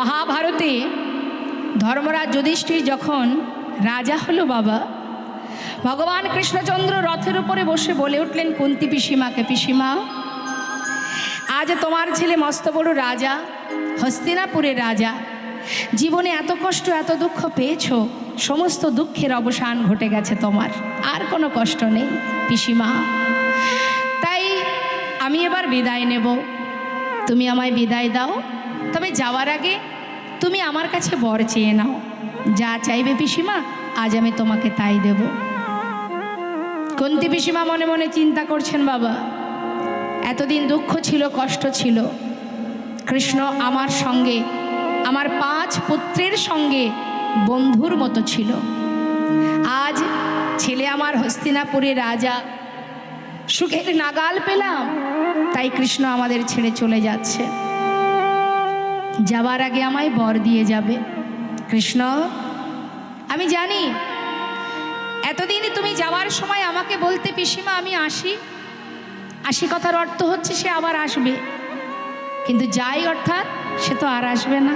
মহাভারতে ধর্মরাজ যুধিষ্ঠির যখন রাজা হলো বাবা, ভগবান কৃষ্ণচন্দ্র রথের উপরে বসে বলে উঠলেন, কুন্তি পিসিমাকে, পিসিমা, আজ তোমার ছেলে মস্ত বড় রাজা, হস্তিনাপুরের রাজা, জীবনে এত কষ্ট, এত দুঃখ পেয়েছ, সমস্ত দুঃখের অবসান ঘটে গেছে তোমার, আর কোনো কষ্ট নেই, পিসিমা। তাই আমি এবার বিদায় নেব। তুমি আমায় বিদায় দাও তবে যাওয়ার আগে তুমি আমার কাছে বর চেয়ে নাও। যা চাইবে পিসিমা, আজ আমি তোমাকে তাই দেব। কুন্তি পিসিমা মনে মনে চিন্তা করছেন, বাবা। এতদিন দুঃখ ছিল, কষ্ট ছিল। কৃষ্ণ আমার সঙ্গে, আমার পাঁচ পুত্রের সঙ্গে বন্ধুর মতো ছিল। আজ ছেলে আমার হস্তিনাপুরে রাজা। সুখের নাগাল পেলাম, তাই কৃষ্ণ আমাদের ছেড়ে চলে যাচ্ছে। যাবার আগে আমায় বর দিয়ে যাবে। কৃষ্ণ, আমি জানি, এতদিন তুমি যাওয়ার সময় আমাকে বলতে, পিসিমা, আমি আসি। আসি কথার অর্থ হচ্ছে সে আবার আসবে। কিন্তু যাই অর্থাৎ, সে তো আর আসবে না।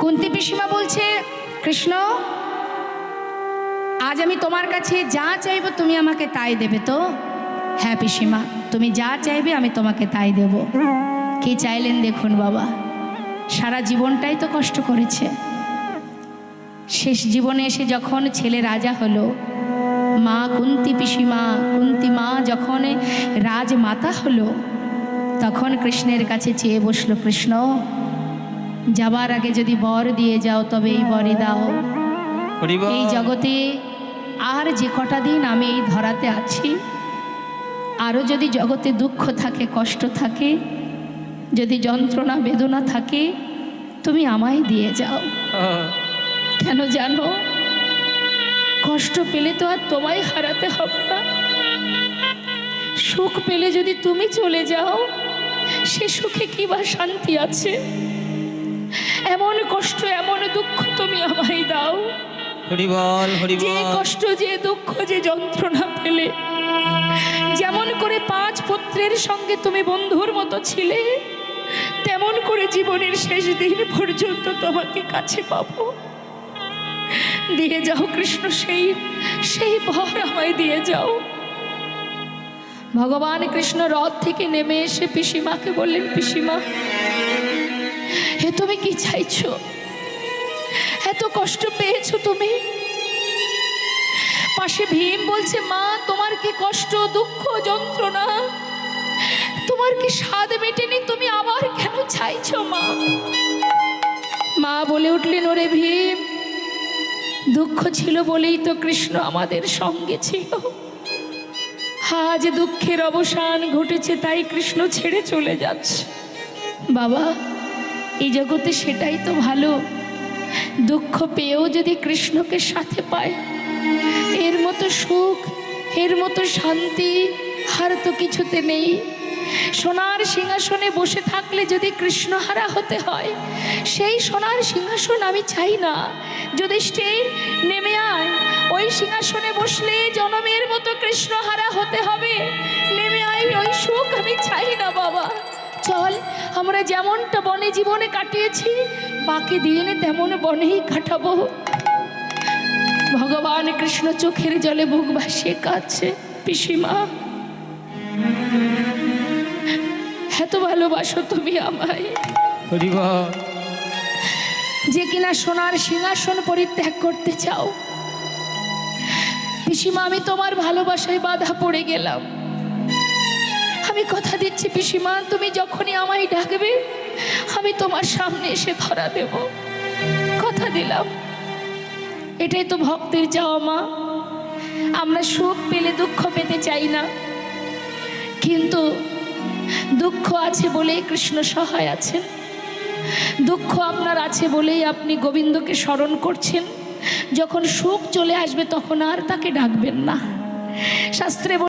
কুন্তি পিসিমা বলছে, কৃষ্ণ, আজ আমি তোমার কাছে যা চাইব তুমি আমাকে তাই দেবে তো? হ্যাঁ পিসিমা, তুমি যা চাইবে আমি তোমাকে তাই দেব। কি চাইলেন দেখুন বাবা? সারা জীবনটাই তো কষ্ট করেছে। শেষ জীবনে এসে যখন ছেলে রাজা হলো মা কুন্তি পিসিমা কুন্তি মা যখন রাজমাতা হলো তখন কৃষ্ণের কাছে চেয়ে বসল কৃষ্ণ যাবার আগে যদি বর দিয়ে যাও তবে এই বরে দাও। এই জগতে আর যে কটা দিন আমি এই ধরাতে আছি আরও যদি জগতে দুঃখ থাকে কষ্ট থাকে যদি যন্ত্রণা বেদনা থাকে তুমি আমায় দিয়ে যাও। কেন জানো? কষ্ট পেলে তো আর তোমায় হারাতে হবে না। সুখ পেলে যদি তুমি চলে যাও সে সুখে কি বা শান্তি আছে? এমন কষ্ট এমন দুঃখ তুমি আমায় দাও। হরিবল যে কষ্ট যে দুঃখ যে যন্ত্রণা পেলে। যেমন করে পাঁচ পুত্রের সঙ্গে তুমি বন্ধুর মতো ছিলে তেমন করে জীবনের শেষ দিন পর্যন্ত তোমাকে কাছে পাবো। দিয়ে যাও কৃষ্ণ, সেই সেই ভর আমায় দিয়ে যাও। ভগবান কৃষ্ণ রথ থেকে নেমে এসে পিসিমাকে বললেন, পিসিমা হে তুমি কি চাইছো? এত কষ্ট পেয়েছ তুমি? পাশে ভীম বলছে, মা, তোমার কি কষ্ট, দুঃখ, যন্ত্রণা? তোমার কি স্বাদ মেটেনি? তুমি আবার কেন চাইছো, মা? মা বলে উঠলেন, ওরে ভীম, দুঃখ ছিল বলেই তো কৃষ্ণ আমাদের সঙ্গে ছিল। আজ দুঃখের অবসান ঘটেছে, তাই কৃষ্ণ ছেড়ে চলে যাচ্ছে। বাবা, এই জগতে সেটাই তো ভালো। দুঃখ পেয়েও যদি কৃষ্ণকে সাথে পায়, এর মতো সুখ, এর মতো শান্তি, আর তো কিছুতে নেই। সোনার সিংহাসনে বসে থাকলে যদি কৃষ্ণহারা হতে হয়, সেই সোনার সিংহাসন আমি চাই না। যুধিষ্ঠির নেমে আয়, ওই সিংহাসনে বসলে জনমের মতো কৃষ্ণহারা হতে হবে। নেমে আয়, ওই সুখ আমি চাই না বাবা। চল, আমরা যেমনটা বনে জীবনে কাটিয়েছি, বাকি দিনে তেমন বনেই কাটাবো। ভগবান কৃষ্ণ চোখের জলে বুক ভাসিয়ে কাঁদছে, পিসিমা। এত ভালোবাসো তুমি আমায়। যে কিনা সোনার সিংহাসন পরিত্যাগ করতে চাও। পিসিমা আমি তোমার ভালোবাসায় বাধা পড়ে গেলাম। আমি কথা দিচ্ছি পিসিমা তুমি যখনই আমায় ডাকবে আমি তোমার সামনে এসে ধরা দেব। কথা দিলাম। এটাই তো ভক্তের চাওয়া মা। আমরা সুখ পেলে দুঃখ পেতে চাই না। কিন্তু দুঃখ আছে বলেই কৃষ্ণ সহায় আছেন। দুঃখ আপনার আছে বলেই আপনি গোবিন্দকে স্মরণ করছেন। যখন সুখ চলে আসবে তখন আর তাকে ডাকবেন না। শাস্ত্রে বলে